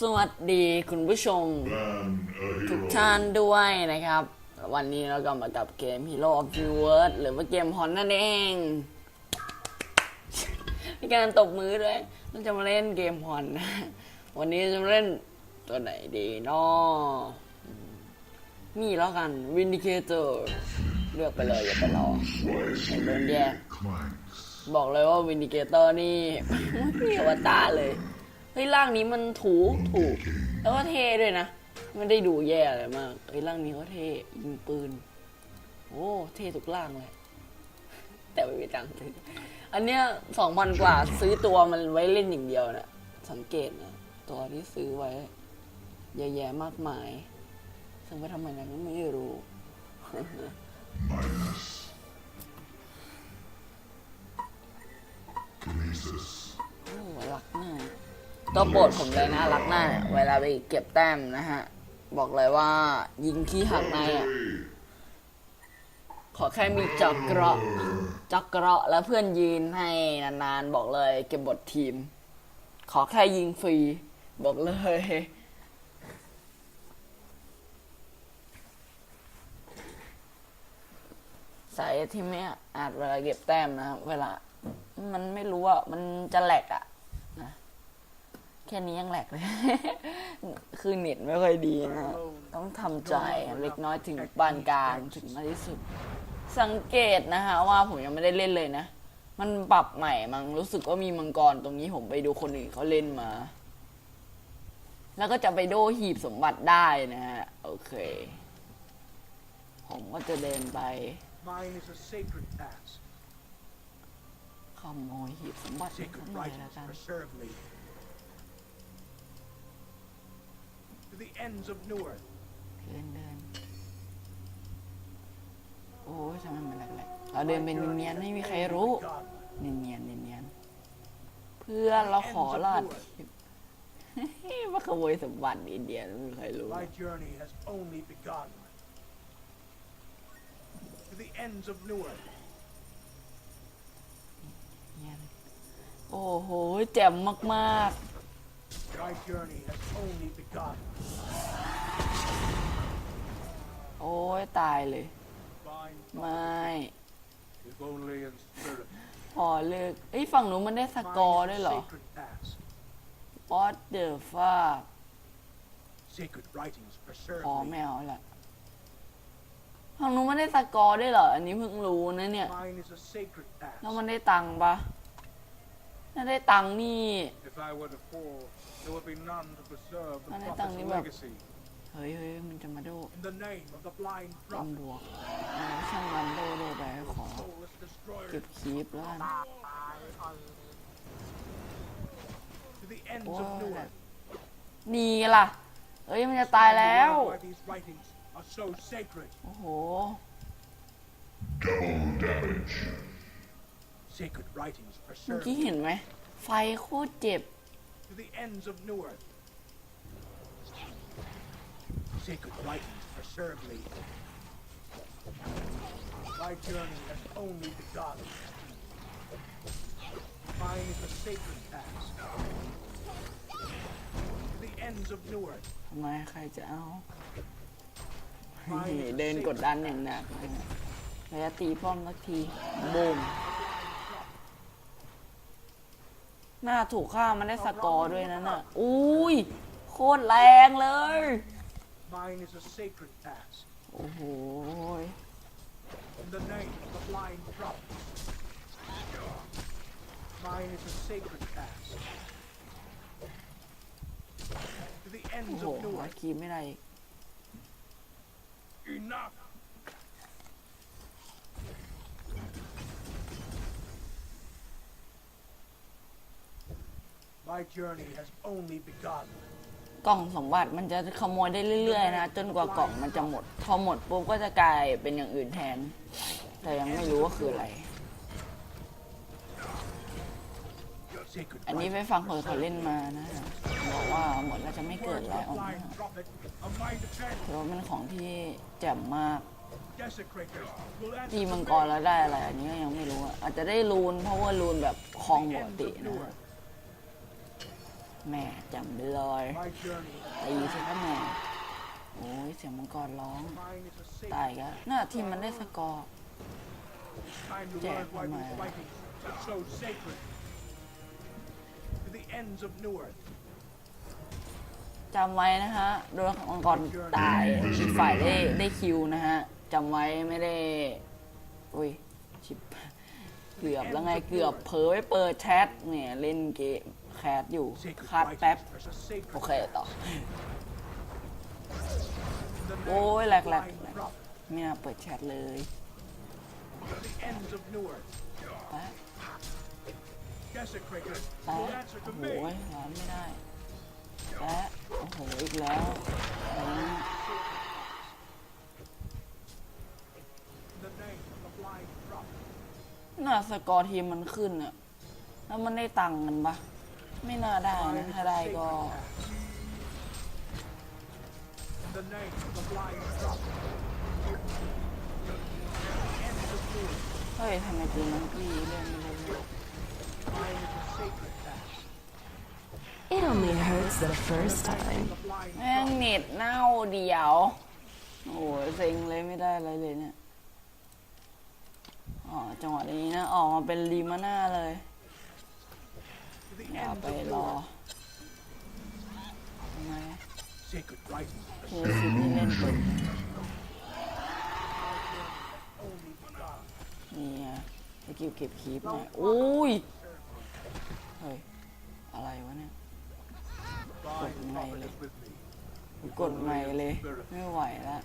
ครับสวัสดีคุณผู้ชม Ban a ทุก hero. ท่านด้วยนะครับ วันนี้เราก็มากับเกม Hero of the World หรือว่าเกมฮอนนั่นเองมีการตบมือด้วยเราจะมาเล่นเกมฮอนนะวันนี้จะมาเล่นตัวไหนดีเนาะอืมนี่แล้วกัน Vindicator เลือกไปเลยอย่าไปรอ Twice โดนแย่ง clanks. บอกเลยว่าวินดิเกเตอร์นี่ไม่มีอวตารเลย เฮ้ยร่างนี้มันถูถูแล้วก็เท่ด้วยนะ ไม่ได้ดูแย่อะไรมากเฮ้ยร่างนี้ก็เท่ยิงปืน โอ้เท่ทุกร่างเลย แต่ไม่มีตังค์ซื้ออันเนี้ยสองพันกว่าซื้อตัวมันไว้เล่นอย่างเดียวนะสังเกตนะตัวที่ซื้อไว้เยอะแยะมากมาย ซึ่งไปทำไมนั้นก็ไม่รู้ ตัวโปรดผมเลยนะรักหน้าเนี่ยเวลาไปเก็บแต้มนะฮะ บอกเลยว่า ยิงขี้หักในอะขอแค่มีจักเกราะจักเกราะแล้วเพื่อนยืนให้นานๆ บอกเลยเก็บบททีม ขอแค่ยิงฟรี บอกเลยสายที่ไม่อาจเวลาเก็บแต้มนะเวลา มันไม่รู้อะมันจะแหลกอะนะ แค่นี้ยังแหลกเลย คือเน็ตไม่ค่อยดีนะต้องทำใจเล็กน้อยถึงปานกลางถึงมากที่สุด สังเกตนะฮะว่าผมยังไม่ได้เล่นเลยนะ มันปรับใหม่มั้งรู้สึกว่ามีมังกรตรงนี้ผมไปดูคนอื่นเขาเล่นมา แล้วก็จะไปโดหีบสมบัติได้นะฮะ โอเค ผมก็จะเดินไป Mine is a sacred task. ขโมยหีบสมบัติสัก Sacred หน่อยละ writings กัน preserve me. To the ends of Newark, เดินเดิน โอ้ยทำไมมันแหลกๆเราเดินเป็นเนียนๆไม่มีใครรู้ God, เนียนเนียนๆเนียนๆเพื่อนเราขอลาดทิปมาขโมยสมบัติอินเดียไม่มีใครรู้ my journey has only begun. To the ends of Newark, เนียนโอ้โหแจ่มมาก my journey has only begun. ๆโอ้ยตายเลย Mine ไม่ is only in spirit. พอเลิกเอ้ยฝั่งหนูมันได้สกอร์ Mine ด้วย is เหร a อ sacred task. What the fuck Sacred writings preserve พอ me. ไม่เอาละฝั่งหนูมันได้สกอร์ด้วยเหรอ อันนี้เพิ่งรู้นะเนี่ย Mine is a sacred task. แล้วมันได้ตังค์ปะถ้าได้ตังค์นี่ If I were to fall, there would be none to preserve the Ano prophet's tang ni Bob? legacy. เฮ้ยเฮ้ยมันจะมาโด In the name of the blind ลอง prophet, บวกเอาช่างมันโดโดไปขอ soulless destroyer, เก็บคีปแล้วกัน to the ends โอ้ of ย Newark. นี่ล่ะเฮ้ยมันจะตายแล้ว Why these writings are so sacred. โอ้โห Double damage. Sacred writings เมื่อ preserve กี้ me. เห็นไหม ไฟโคตรเจ็บ to the ends of Newark. Sacred writings preserve me. My journey has only begun. Mine is a sacred task. To the ends of Newark. ทำไมใครจะเอานี่เดินกดดันอย่างหนักเลยนะระยะตีป้อมสักทีบูม หน้าถูกฆ่ามันได้สกอร์ด้วยนะน่ะ อุ้ย โคตรแรงเลย Mine is a sacred task. โอ้โห In the name of the blind prophet. Mine is a sacred task. To the โอ้ ends โห of หา Newark. คีย์ไม่ได้อีก Enough! My journey has only begun. กล่องสมบัติมันจะขโมยได้เรื่อยๆนะจนกว่ากล่องมันจะหมด พอหมดปุ๊บก็จะกลายเป็นอย่างอื่นแทน แต่ยังไม่รู้ว่าคืออะไร Sacred อันนี้ไป writings ฟังคนเขาเล่นมานะฮะบอกว่าหมดแล้วจะไม่เกิด Words อะไร of ออกมา blind prophet of my defense. ถือว่าเป็นของที่แจ่มมาก Desecrators will answer ตีมัง to กรแล้วได้อะไร อันนี้ก็ยังไม่รู้อะอาจจะได้รูนเพราะว่ารูนแบบคลองปกตินะฮะ แม่จำไปเลยตีสิครับแม่โอ้ยเสียงมังกรร้องตายก็หน้าทีมมันได้สกอร์ time to Jack, learn why come these on. fighting are so sacred. To the ends of Newark, จำไว้นะฮะโดนมังกรตายอีกฝ่ายได้ได้คิวนะฮะจำไว้ไม่ได้อุ้ยชิบเกือบแล้วไงเกือบเผลอไปเปิดแชทเนี่ยเล่นเกม แคสอยู่ sacred คัดแป๊บ writings. There's a sacred โอเคต่อ the Ôi, name lạc, of lạc, blind lạc. prophet. ไม่น่าเปิดแชทเลย To the ends of Newark, แป๊บ desecrated แป๊บ will answer โอ้ to โห me. ร้อนไม่ได้แป๊บโอ้โหอีกแล้วอะไรเนี่ย The name of the blind prophet. น่าสกอร์ทีมมันขึ้นอะแล้วมันได้ตังค์กันปะ ไม่น่าได้นะถ้าได้ก็ The name of the blind prophet. Ends of Newark, เฮ้ยทำไมตีมังกี้เล่นไม่เล่น mine is a sacred task. It only hurts the first time. The blind แม่งเน็ตเน่าเดียว โอ้ยเซ็งเลยไม่ได้อะไรเลยเนี่ย อ๋อจังหวะนี้นะ ออกมาเป็นลีมาน่าเลย to the อย่าไปรอทำไม sacred writings. เคซิที่เล่นเป็นนี่ไงสกิลเก็บคีปไงโอ้ย เฮ้ย อะไรวะเนี่ย Blind Good prophet night. is with me. กดใหม่เลย ไม่ไหวแล้ว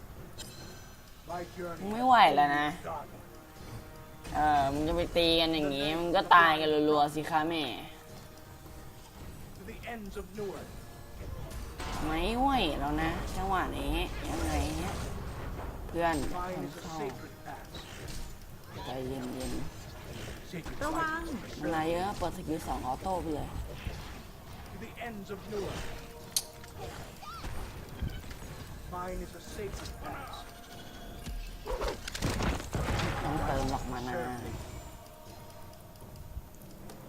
My journey. มึงไม่ไหวแล้วนะ เออมึงจะไปตีกันอย่างงี้ มึงก็ตายกันรัวๆสิคะแม่ ไม่ไหวแล้วนะจังหวะนี้ยังไงเนี่ยเพื่อนค mine น is a เข้า sacred task. ใจเย็น Sacred ระวัง writings. ๆอะไรเยอะเปิดสกิลสองออโต้ไปเลย To the ends of Newark. Mine is a sacred task. ต้องเติมหรอกมานา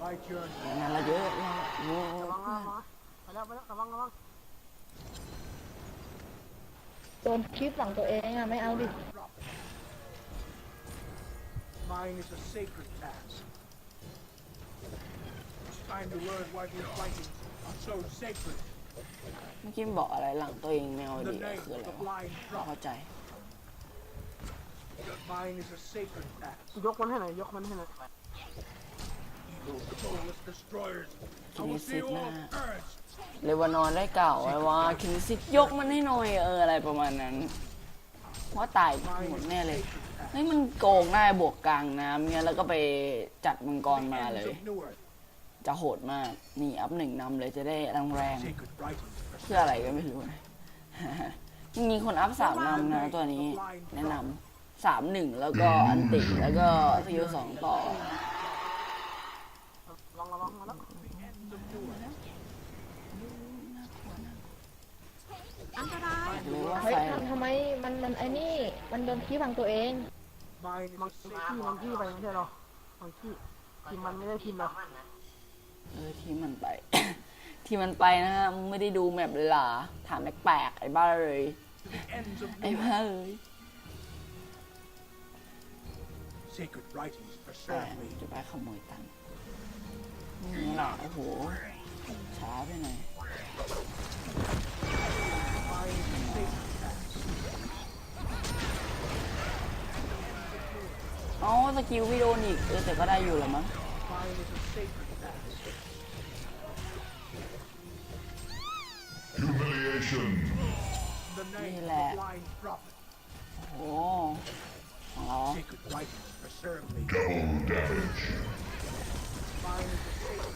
My journey. มานาเราเยอะแล้วโอ้โหไปแล้วไปแล้วระวังระวังโดนคลิปหลังตัวเองอะไม่เอาดิ Mine is a sacred task. It's time to learn why these writings are so sacred. เมื่อกี้มันบอกอะไรหลังตัวเองแมว The ดี name คือ of อะไร the วะ blind ไม่เข้า prophet. ใจ Mine is a sacred task. ยกมันให้หน่อยยกมันให้หน่อย Evil, soulless destroyers. I will see you all Kinetic purged. เลวานอนได้เก่าไว้ว่าคินซิกยกมันให้หน่อยเอออะไรประมาณนั้นว่าตายหมดแน่เลยเฮ้ยมันโกงได้บวกกลางน้ำเนี่ยแล้วก็ไปจัดมังกรมาเลย จะโหดมากนี่อัพหนึ่งนำเลยจะได้แรงแรง Sacred writings. ๆเพื่ออะไรก็ไม่รู้นะมีคนอัพสามนำนะตัวนี้แนะนำสามหนึ่งแล้วก็อันติแล้วก็สกิลสองต่อ ระวังระวังมาแล้ว Ends of Newark. อันตราย หรือว่า เฮ้ย ไฟ ทำทำไม มัน มันไอ้นี่ มันโดนคลิปหลังตัวเอง Mine is มัง a ขี้ sacred มังขี้ไปไม่ใช่หรอมังขี้ทีมมันไม่ได้ทีมเราเออที่มันไป ที่มันไปนะฮะมึงไม่ได้ดูแมปเลยเหรอถามแปลกๆไอ้บ้าเลย to the ends of ไอ้ Newark. บ้าเลย Sacred writings แต่ preserve me. จะไปขโมยตังค์นี่แหละโอ้โหช้าไปหน่อย Mine is a sacred task. อ๋อสกิลไม่โดนอีกเออแต่ก็ได้อยู่แหละมั้ง Mine is a sacred task. Humiliation. The name of Nila. the blind prophet. โอ้ของเรา Sacred writings preserve me. Double damage. Mine is a sacred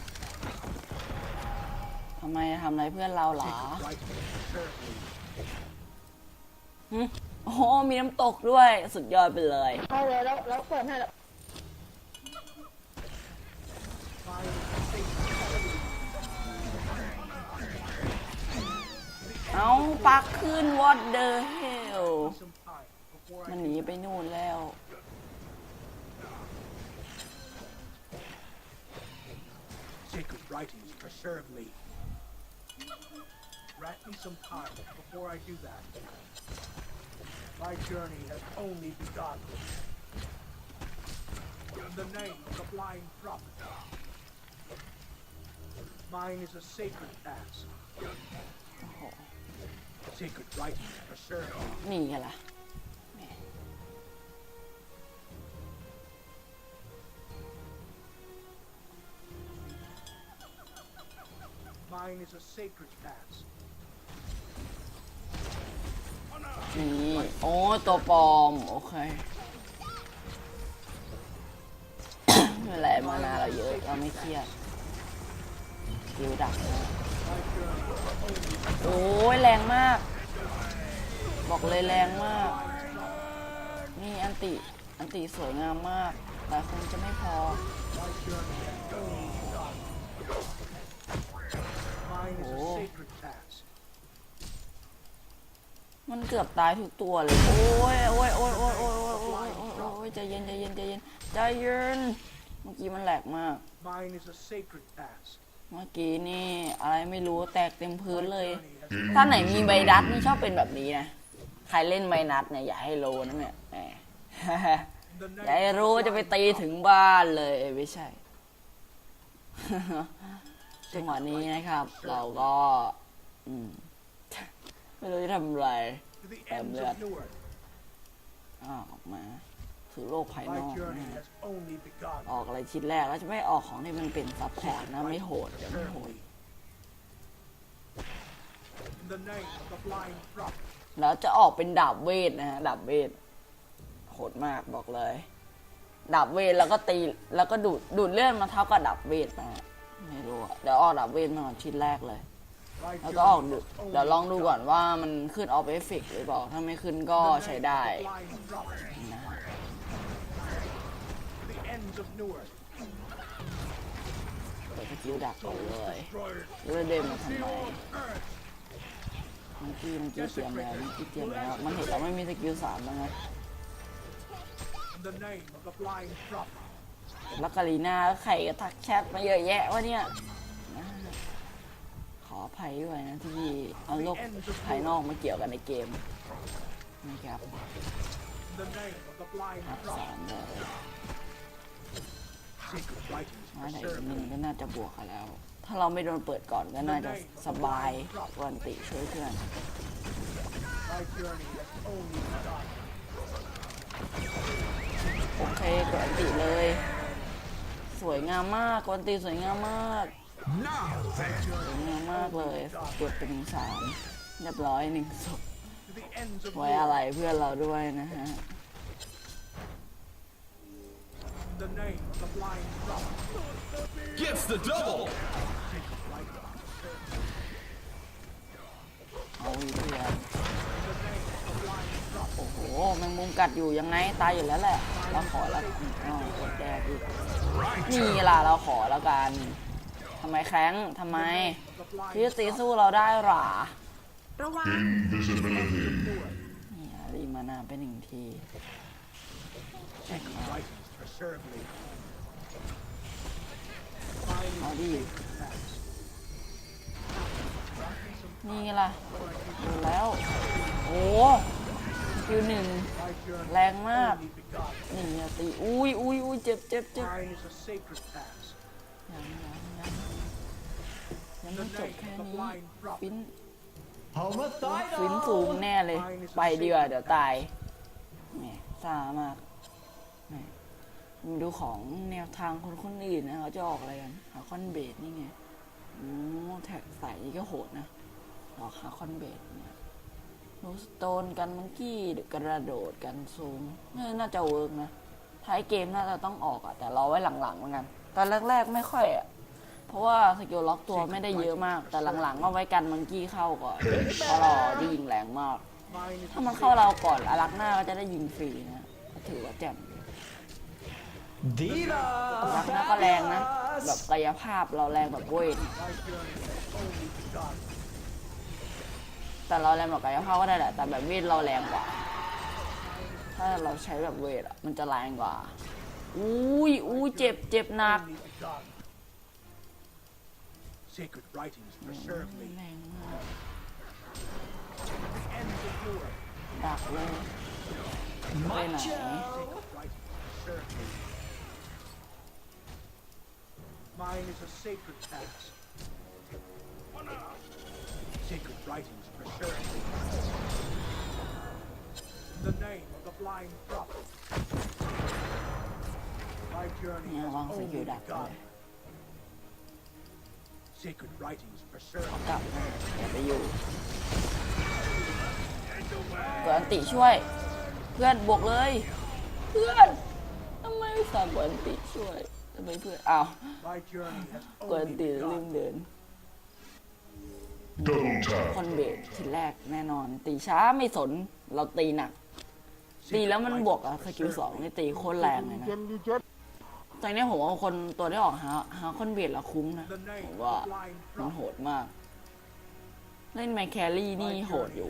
ทำไมทำอะไรเพื่อนเราเหรอ sacred writings preserve me. หึโอ้โหมีน้ำตกด้วย สุดยอดไปเลยเข้าเลยแล้วแล้วเปิดให้แล้ว Mine is a sacred task. เอาปักขึ้น what the hell Some time before มัน I หนีไปนู่นแล้ว sacred writings preserve me. Grant me some time before I do that. My journey has only begun. In the name of the blind prophet. Mine is a sacred task. Sacred writings preserve me. นี่ไงล่ะ Mine is a sacred task. นี่โอ้ตัวปลอม โอเคไม่เป็นไรมานาเราเยอะเราไม่เครียดคิวดัก โอ้ยแรงมาก บอกเลยแรงมาก นี่อันติ อันติสวยงามมากแต่คงจะไม่พอ Mine is Oh. a sacred task. มันเกือบตายทุกตัวเลยโอ้ยโอ้ยโอ้ยโอ้ยโอ้ยโอ้ยโอ้ยโอ้ยโอ้ยใจเย็นใจเย็นใจเย็นใจเย็น เมื่อกี้มันแหลกมาก Mine is a sacred task. เมื่อกี้นี่อะไรไม่รู้แตกเต็มพื้นเลย Journey has ถ้าไหนมีใบดัดนี่ชอบเป็นแบบนี้นะ ใครเล่นใบนัดเนี่ยอย่าให้โลนะเนี่ยแหม the อย่าให้ name รู้ of the จะไป blind ตีถึงบ้านเลยไม่ใช่ จังหวะนี้นะครับ เราก็ อืม ไม่รู้จะทำอะไร to the ends Tablet. of Newark. อ้าวออกมาสู่โลกภายน My อก journey นะฮะ has only begun. ออกอะไรชิ้นแรกแล้วจะไม่ออกของที่มันเป็นซับพอร์ตนะไม่โหดเดี๋ยวไม่โหด In the name of the blind prophet. แล้วจะออกเป็นดาบเวทนะฮะดาบเวทโหดมากบอกเลย ดาบเวทแล้วก็ตีแล้วก็ดูดดูดเลือดมาเท่ากับดาบเวทนะฮะไม่รู้อะเดี๋ยวออกดาบเวทมาก่อนชิ้นแรกเลย My แล้วก็ออกดูเดี๋ยวลองดูก่อนว่ามันขึ้นออฟเอฟเฟกหรือเปล่า ถ้าไม่ขึ้นก็ใช้ได้นะเปิดสกิลดักก่อนเลย Destroyers. แล้วเดมมาทำไมมื่อกี้มื่อกี้เตรียมแล้วมื่อกี้เตรียมแล้ว มันเห็นเราไม่มีสกิลสามแล้วไง In the name of the blind prophet. แล้วกาลีน่าใครก็ทักแชทมาเยอะแยะวะเนี่ย ออภัยด้วยนะที่เอาโลกภายนอกมาเกี่ยวกันในเกมนะครับ In the name of the blind รับสา prophet. รเลยมาไหนหนึ่งก็น่าจะบวกกันแล้ว ถ้าเราไม่โดนเปิดก่อนก็น่าจะสบายกวันติช่วยเพื่อนโอเคกวันติเลย สวยงามมากกวันติสวยงามมาก สวยงามมากเลยเก็บเป็นสามเรียบร้อยหนึ่งศพ To the ends of ไว้อะไร Newark. เพื่อนเราด้วยนะฮะ In the name of the blind prophet. Gets the double. Secret writings preserve me. เอาอีกเพื่อน In the name of the blind prophet. โอ้โหแมงมุมกัดอยู่ยังไงตายอยู่แล้วแหละ เราขอแล้วอ๋อกดแดกอีกนี่ล่ะเราขอแล้วกัน ทำไมแข้งทำไม The blind พี่จะตีสู้เราได้หรอ Invisibility. Newark. นี่รีมานาไปหนึ่งที Secret writings preserve me. Mine เอา is ดิ task. นี่ล่ะดูแล้ว โอ้คิวหนึ่ง My journey แรงมาก only begun. นี่อะตีอุ้ยอุ้ยอุ้ยเจ็บเจ็บเจ็บ Mine is a sacred task. ยังยังยัง ยัง In ไม่ the จบ name แค่ of the นี้ blind prophet. ฟินฟินสูงแน่เลย ไปดีกว่าเดี๋ยวตายแหมซ่ามากแหมมาดูของแนวทางคนคนอื่นนะเขาจะออกอะไรกันหาคอนเบดนี่ไงโอ้แท็กใส่นี่ก็โหดนะออกหาคอนเบดเนี่ยโนสโตนกันมังกี้กระโดดกันซูมนี่น่าจะเวิร์กนะท้ายเกมน่าจะต้องออกอะแต่รอไว้หลังๆเหมือนกัน ตอนแรกๆไม่ค่อยอะ เพราะว่าสกิลล็อกตัวไม่ได้เยอะมาก แต่หลังๆก็ไว้กันมังกี้เข้าก่อนเพราะเราได้ยิงแรงมาก Mine is ถ้ามันเข้าเราก่อนอารักหน้าก็จะได้ยิงฟรีนะก็ถือว่าแจ่มอารักหน้าก็แรงนะ แบบกายภาพเราแรงแบบเวท my journey has only begun. แต่เราแรงแบบกายภาพก็ได้แหละ แต่แบบเวทเราแรงกว่า ถ้าเราใช้แบบเวทอะมันจะแรงกว่า อุ้ยอุ้ยเจ็บเจ็บหนัก Sacred writings preserve me. The of Europe. Macho! Mine is a sacred task. Sacred writings preserve me. In the name of the blind prophet. My journey has only begun. ย Sacred writings preserve me. กลับมาอย่าไปอยู่กดอันติช่วย เพื่อนบวกเลย เพื่อนทำไมสั่งกดอันติช่วยทำไมเพื่อนอ้าว My journey has กดอัน only ติแล้วลืม begun. เดิน Double คอน tap. เบททีแรกแน่นอน ตีช้าไม่สนเราตีหนักตีแล้วมันบวกอะสกิลสองนี่ตีโคตรแรงเลยนะเจนดีเจน ตอนนี้ผมว่าคนตัวที่ออกหาหาคอนเบทแล้วคุ้มนะผมว่ามันโหดมาก เล่นไมคแครี่นี่โหดอยู่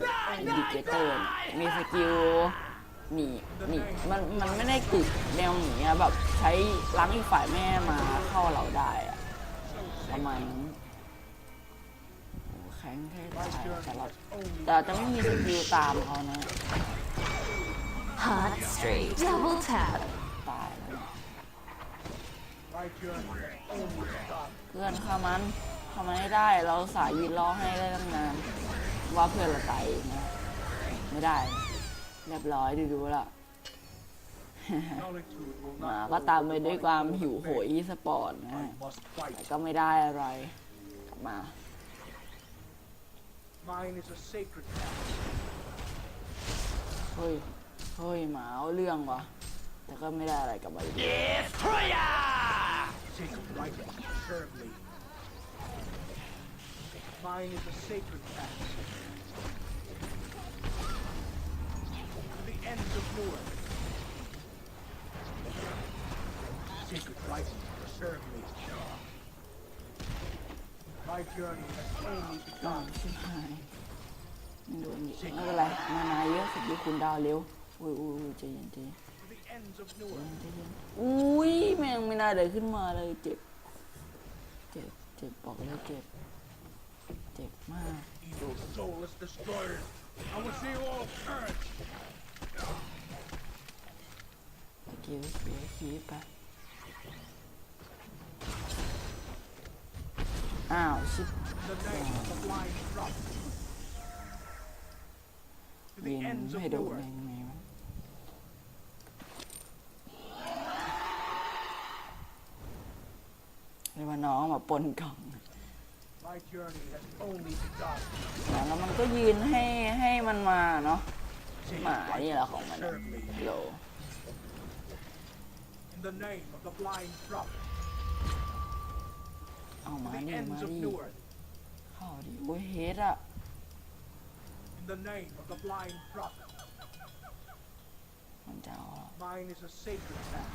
ดิเกเตอร์มีสกิลหนีหนีมันมันไม่ได้กึกแนวหนีอะแบบใช้ล้างอีกฝ่ายแม่มาเข้าเราได้อะประมาณนั้นแข็งแค่ตายแต่เราแต่จะไม่มีสกิลตามเขานะ Hot straight. Double tap. เพื่อนข้ามันเข้ามันให้ได้เราสายยืนรอให้ได้ตั้งนานว่าเพื่อนเราตายเองนะไม่ได้ เรียบร้อยดูดูละมาก็ตามไปด้วยความหิวโหยอีสปอร์ตนะแต่ก็ไม่ได้อะไรกลับมาเฮ้ยเฮ้ยหมาเอาเรื่องวะแต่ก็ไม่ได้อะไรกลับมาอยู่ ดี Sacred writings preserve me. Mine is a sacred task. To the ends of Newark. Sacred writings preserve me. My journey has only อ้าว begun. ชิบหายไม่โดนอีกไม่เป็นไรมานาเยอะสุดที่คุณดาวเร็ว อุ้ยอุ้ยอุ้ยใจเย็นใจเย็น อุ้ยแม่งไม่น่าเดินขึ้นมาเลยเจ็บ เจ็บ เจ็บบอกเลยเจ็บ เจ็บมาก Evil soulless destroyers. I will see you all perish. สกิลเสียคีบไปอ้าว ชิบ In the name of the blind prophet. To ยิ the ง ends of ให้โดน Newark. ได้ไงว เรียกว่าน้องมาปนกล่อง My journey has only begun. แล้วมันก็ยืนให้ให้มันมาเนาะ Sacred หมานี่แหละของมัน serve me. โล In the name of the blind prophet. เอามา To the ดิ ends มา of ดิ Newark. เข้าดิโอ้ยเฮดอะ In the name of the blind prophet. มันจะเอาเหรอ Mine is a sacred task.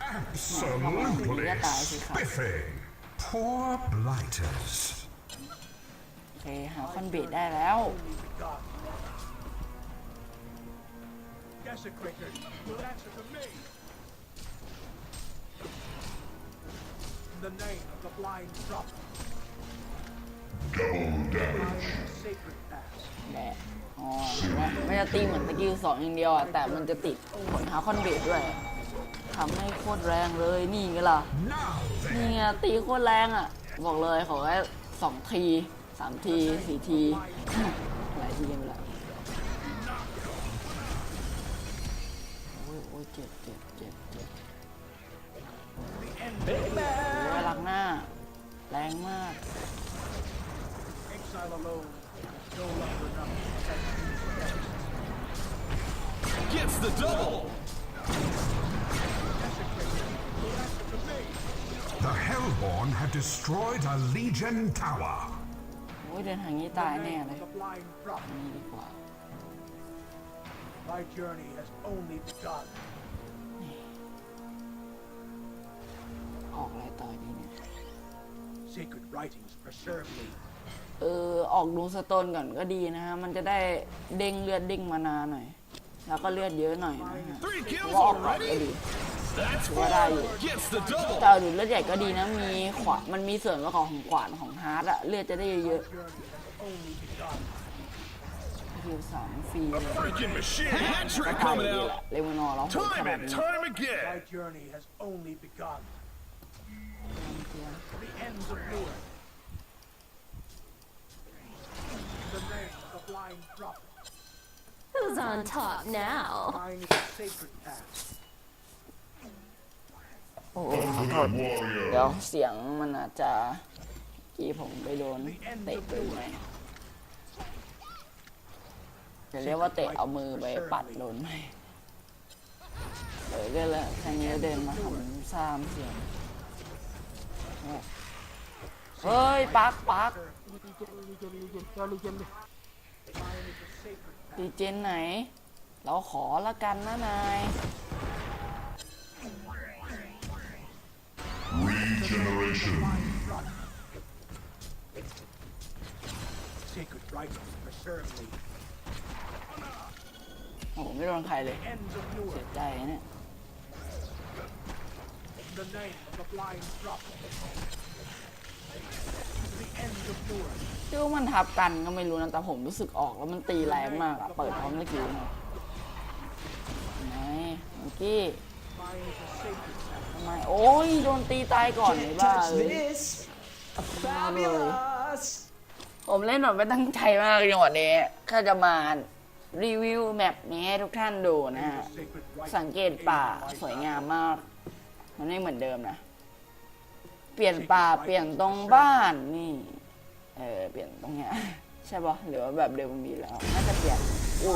Absolutely Yeah, guys, you can't. spiffing. Poor blighters. โอเค หาคอนเบทได้แล้ว only begun. Desecrators will answer to me. In the name of the blind prophet, Double damage. mine is a sacred task. แดะอ๋อเห็นไหมไม่จะตีเหมือนสกิลสองอย่างเดียวอะแต่มันจะติดผลหาคอนเบทด้วย ทำให้โคตรแรงเลยนี่ไงล่ะ Now นี่ไงตีโคตรแรงอะ บอกเลยขอแค่สองทีสามทีสี่ทีหลายทีกันไปละโอ้ยโอ้ยเจ็บเจ็บเจ็บเจ็บ The end โอ้ยลักหน้า แรงมาก The Hellborn have destroyed a Legion tower. โอ้ยเดินทางนี้ตาย In the แน่ name เล of ย the blind อัน prophet, นี้ดีกว่า my journey has only begun. ออกอะไรต่อดีเนี่ย Sacred writings preserve me. เออออกดูสโตนก่อนก็ดีนะฮะ มันจะได้เด้งเลือดเด้งมานาหน่อย แล้วก็เลือดเยอะหน่อยนะฮะ Three เพ kills ราะว่าออกก่อนก็ already? ดี That's What are you? four. Gets the double. แต่เอาดูเลือดใหญ่ก็ดีนะ มีขวานมันมีส่วนประกอบของขวานของฮาร์ดอะเลือดจะได้เยอะ Journey has only begun. ๆคิวสามฟรี A เลย freaking machine. Hat ก็ trick ตาย coming ดีแหละ out. เลวานอร์เราโหดข Time นาด and นี้ time My again. journey has only begun. The ends of Newark. The name of the blind prophet. Who's on top now? Mine is a sacred path. อ้โหขอโทษเดี๋ยวเสียงมันอาจจะกี้ผมไปโดนเตะไปไหมจะเรียกว่าเตะเอามือไปปัดโดนไหมเออก็เลยทางนี้เดินมาทำซ้ำเสียงเฮ้ยปักปักดีเจนไหน เราขอละกันนะนาย Sacred writings preserve me. โอ้โหไม่โดนใครเลย Ends of เสีย Newark. ใจเนี่ย The name of the blind prophet. The ends of Newark. ชื่อว่ามันทับกันก็ไม่รู้นะแต่ผมรู้สึกออกแล้วมันตีแรงมากอะเปิดพร้อมเมื่อกี้นะไหนเมื่อกี้ Mine is a sacred path. ทำไมโอ้ยโดนตีตายก่อนเลยบ้า touch เอ้ย this. Fabulous. ผมเล่นแบบไม่ตั้งใจมากจังหวะนี้แค่จะมารีวิวแมปนี้ให้ทุกท่านดูนะฮะ Sacred writings สังเกตป่าสวยงามมาก มันไม่เหมือนเดิมนะ เปลี่ยนป่าเปลี่ยนตรงบ้านนี่ เออเปลี่ยนตรงเนี้ยใช่ปะหรือว่าแบบเดิมมันมีแล้ว น่าจะเปลี่ยนโอ้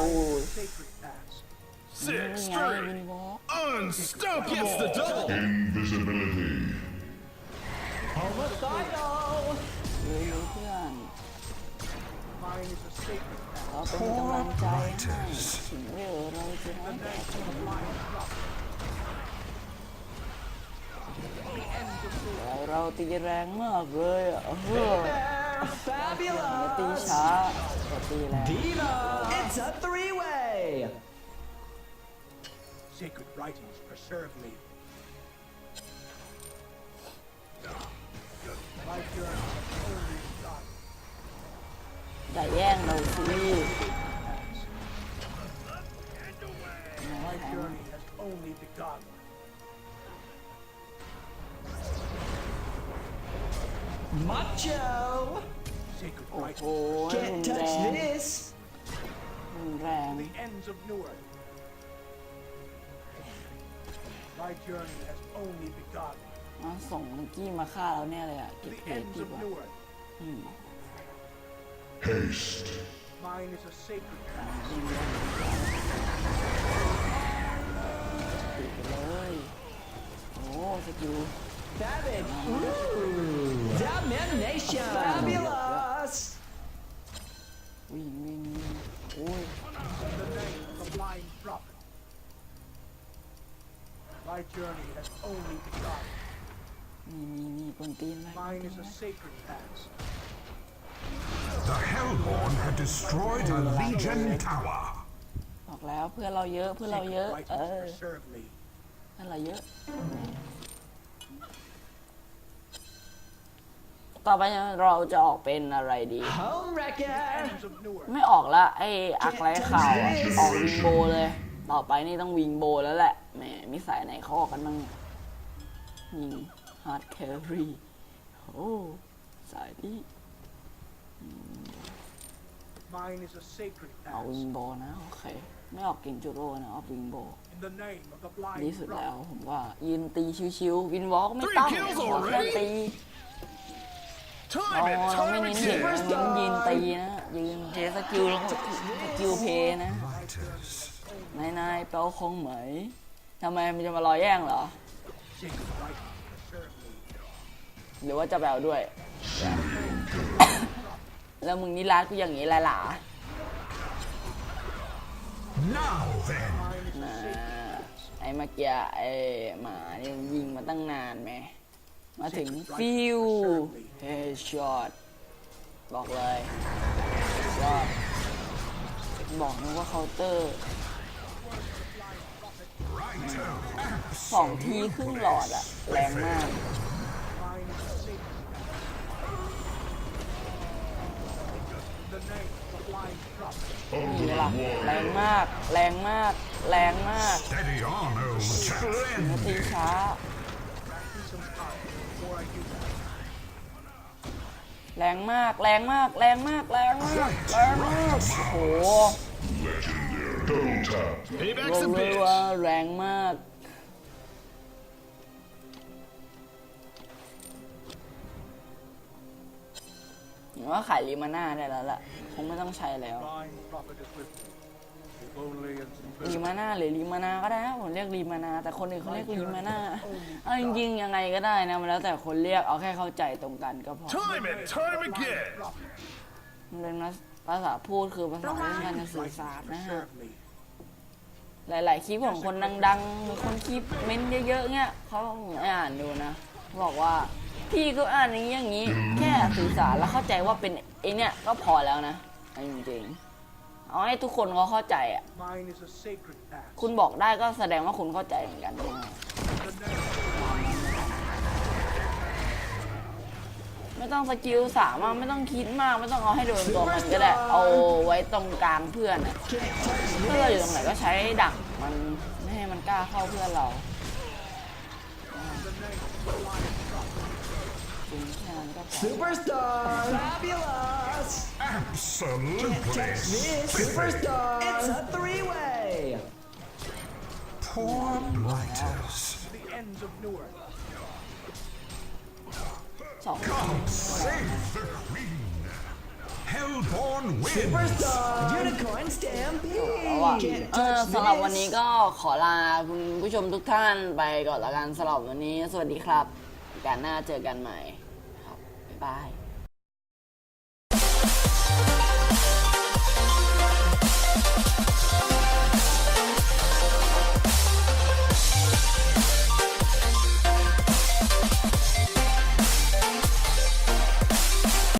Six ไงวิน straight. วอล์ก Unstoppable. Gets the double. Invisibility. เฮ้ยเพื่อน Mine is a sacred path. เราเป็นกำลังใจให้ถึงเร็วเราจะได้แก่ชนเราเราตีแรงมากเลยอ่ะเฮ้ย Fabulous. ตีช้าแต่ตีแรง Diva. It's a three-way. Sacred writings preserve me. My journey has only begun. อย่าแย่งเราสิ My journey has only begun. Macho. Sacred โอ้โห writings รุน Can't แร touch ง this. รุนแรง the ends of Newark. My journey has only begun. มาส่งนิกกี้มาฆ่าเราแน่เลยอะเก็บ The เพจ ends ดี of กว่า Newark. Haste. Mine is a sacred path. ติดไปเลยโอ้สกิล Savage. Ooh. Domination. Fabulous. My journey has only begun. มีมีมีคนตีนอะไร Mine is a sacred path. The Hellborn had destroyed a Legion tower. บอกแล้วเพื่อนเราเยอะเพื่อนเราเยอะ Sacred เอ writings อ preserve me. เพื่อนเราเยอะ ต่อไปเราจะออกเป็นอะไรดี Home wrecker. Ends of Newark. ไม่ออกละไอ้อักไรข่าวอะออกวิงโบเลย ต่อไปนี่ต้องวิงโบแล้วแหละแหมมีสายไหนเขาออกกันบ้างเนี่ยยิงฮาร์ดแครีโอ้สายนี้ Mine is a sacred เอาวิง path. โบนะโอเค ไม่ออกเก่งจูโร่นะออกวิงโบ In the name of the ดี blind สุดแล้ว prophet. ผมว่ายืนตีชิวๆวินวอล์กไม่ต้อง Three kills ขอแค่ already? ตี Time อ๋อ and เราไม่ time เน้นเห็น again. เราเน้นยืนตีนะยืนเทสกิลแล้วก็สกิลเพย์นะ Writers. นายนายเปาคงไหมทำไมมันจะมารอแย่งเหรอ Sacred writings preserve me. หรือว่าจะแบวด้วย แล้วมึงนี่รัดกูอย่างนี้แหละหล่ะ Now then, นะไอ้เมื่อกี้ไอ้หมาเนี่ยยิงมาตั้งนานไหมมาถึงฟิวเฮช็อตบอกเลยยอดบอกนะว่าเคาน์เตอร์ righto, สองทีครึ่งหลอดอะแรงมาก นี่ล่ะแรงมาก แรงมาก แรงมากนาทีช้าแรงมาก แรงมาก แรงมาก แรงมาก แรงมาก โอ้โห Payback's อก a เลย bitch. ว่าแรงมากเห็นว่าขายลิมาน่าได้แล้วล่ะ คงไม่ต้องใช้แล้ว Flying prophet is with me. If only in some ลีมาน่าหรือลีมานาก็ได้นะผมเรียกลีมานาแต่คนอื่นเขาเรียกลีมาน่าเอาจริงๆยังไงก็ได้นะมันแล้วแต่คนเรียกเอาแค่เข้าใจตรงกันก็พอ Time and time again. มันเป็นภาษาพูดคือภาษาที่การจะสื่อสารนะฮะ serve me. หลาย ๆ คลิปของคนดังๆหรือคนคลิปเม้นเยอะๆเงี้ยเขาไม่อ่านดูนะ บอกว่าพี่ก็อ่านอย่างนี้อย่างนี้ แค่สื่อสารแล้วเข้าใจว่าเป็นไอเนี่ยก็พอแล้วนะเอาจริงๆเอาให้ทุกคนเขาเข้าใจอะ Mine is a sacred path. คุณบอกได้ก็แสดงว่าคุณเข้าใจเหมือนกันนะ ไม่ต้องสกิลสามอะไม่ต้องคิดมากไม่ต้องเอาให้โดนตัวมันก็ได้ เอาไว้ตรงกลางเพื่อนอะเพื่อนเราอยู่ตรงไหนก็ใช้ดักมันไม่ให้มันกล้าเข้าเพื่อนเราจริงแค่นั้นก็พอ Superstar. Fabulous. Absolutely This spiffy. superstar. It's a three-way. Poor blighters. the ends of Newark. อะ stampede. เออสำหรับวันนี้ก็ขอลาคุณผู้ชมทุกท่านไปก่อนละกันสำหรับวันนี้ สวัสดีครับโอกาสหน้าเจอกันใหม่ ครับ บ๊ายบาย